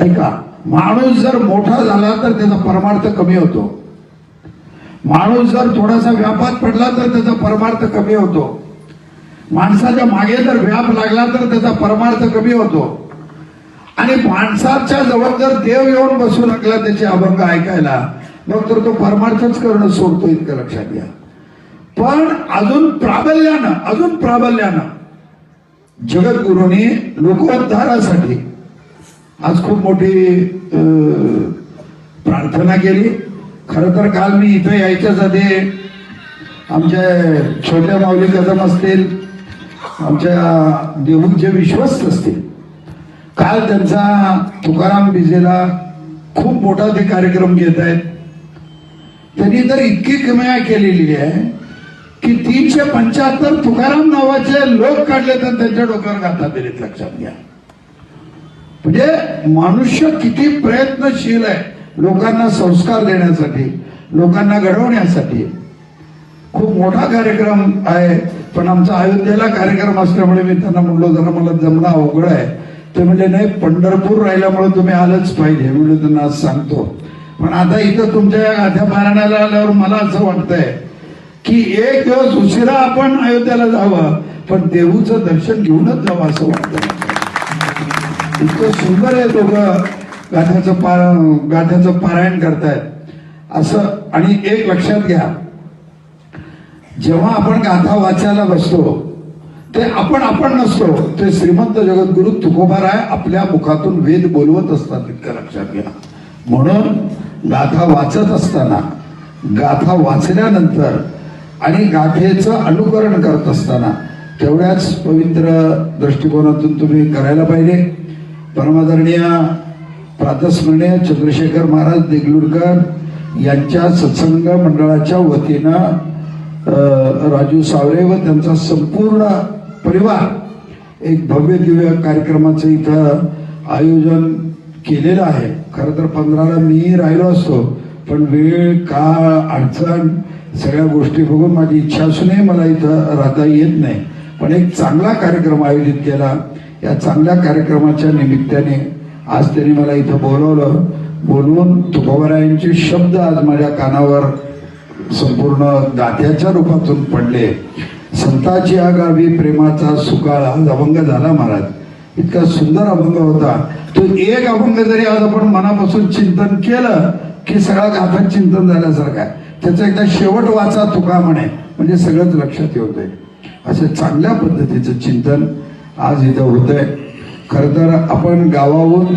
ऐका माणूस जर मोठा झाला तर त्याचा परमार्थ कमी होतो. माणूस जर थोडासा व्यापात पडला तर त्याचा परमार्थ कमी होतो. माणसाच्या मागे जर व्याप लागला तर त्याचा परमार्थ कमी होतो. आणि माणसाच्या जवळ जर देव येऊन बसू लागला त्याचे अभंग ऐकायला मग तर तो परमार्थच करणं सोडतो इतकं लक्षात घ्या. पण अजून प्राबल्यानं अजून प्राबल्यानं जगद्गुरूंनी लोकोद्धारासाठी आज खूप मोठी प्रार्थना केली. खरं तर काल मी इथं यायच्याच आधी आमच्या छोट्या माऊली कदम असतील आमच्या देहूंचे विश्वस्त असतील काल त्यांचा तुकाराम बिजेला खूप मोठा ते कार्यक्रम घेत आहेत. त्यांनी तर इतकी किमया केलेली आहे की तीनशे पंच्याहत्तर तुकाराम नावाचे लोक काढले तर त्यांच्या डोक्यावर गाथा दिलेत लक्षात घ्या. म्हणजे मनुष्य किती प्रयत्नशील आहे लोकांना संस्कार देण्यासाठी लोकांना घडवण्यासाठी. खूप मोठा कार्यक्रम आहे पण आमचा अयोध्येला कार्यक्रम असल्यामुळे मी त्यांना म्हणलो जरा मला जमणं अवघड आहे. ते म्हणजे नाही पंढरपूर राहिल्यामुळे तुम्ही आलंच पाहिजे. म्हणून त्यांना आज सांगतो. पण आता इथं तुमच्या आध्या महाराणाला पारायणाला आल्यावर मला असं वाटतंय की एक दिवस उशिरा आपण अयोध्याला जावं पण देऊचं दर्शन घेऊनच जावं असं वाटतं इतकं सुंदर आहे लोक गाथ्याचं पार गाथ्याचं पारायण करतायत. असं आणि एक लक्षात घ्या. जेव्हा आपण गाथा वाचायला बसतो ते आपण आपण नसतो. ते श्रीमंत जगद्गुरु तुकोबाराय आपल्या मुखातून वेद बोलवत असतात इतकं लक्षात घ्या. म्हणून गाथा वाचत असताना गाथा वाचल्यानंतर आणि गाथेचं अनुकरण करत असताना तेवढ्याच पवित्र दृष्टिकोनातून तुम्ही करायला पाहिजे. परमादरणीय प्रातस्मरणीय चंद्रशेखर महाराज देगलूरकर यांच्या सत्संग मंडळाच्या वतीनं राजू सावरे व त्यांचा संपूर्ण परिवार एक भव्य दिव्य कार्यक्रमाचं इथं आयोजन केलेलं आहे. खरं तर पंधराला मी राहिलो असतो पण वेळ काळ अडचण सगळ्या गोष्टी बघून माझी इच्छा असूनही मला इथं राहता येत नाही. पण एक चांगला कार्यक्रम आयोजित केला. या चांगल्या कार्यक्रमाच्या निमित्ताने आज त्यांनी मला इथं बोलवलं. बोलवून तुकोबरायांचे शब्द आज माझ्या कानावर संपूर्ण दात्याच्या रूपातून पडले. संताची आगावी प्रेमाचा सुकाळ आज अभंग झाला महाराज. इतका सुंदर अभंग होता. तो एक अभंग जरी आज आपण मनापासून चिंतन केलं की सगळा घातक चिंतन झाल्यासारखं आहे. त्याचा एकदा शेवट वाचा तुका म्हणे. म्हणजे सगळंच लक्षात येऊ दे. असं चांगल्या पद्धतीचं चिंतन आज इथं होत आहे खरं तर आपण गावाहून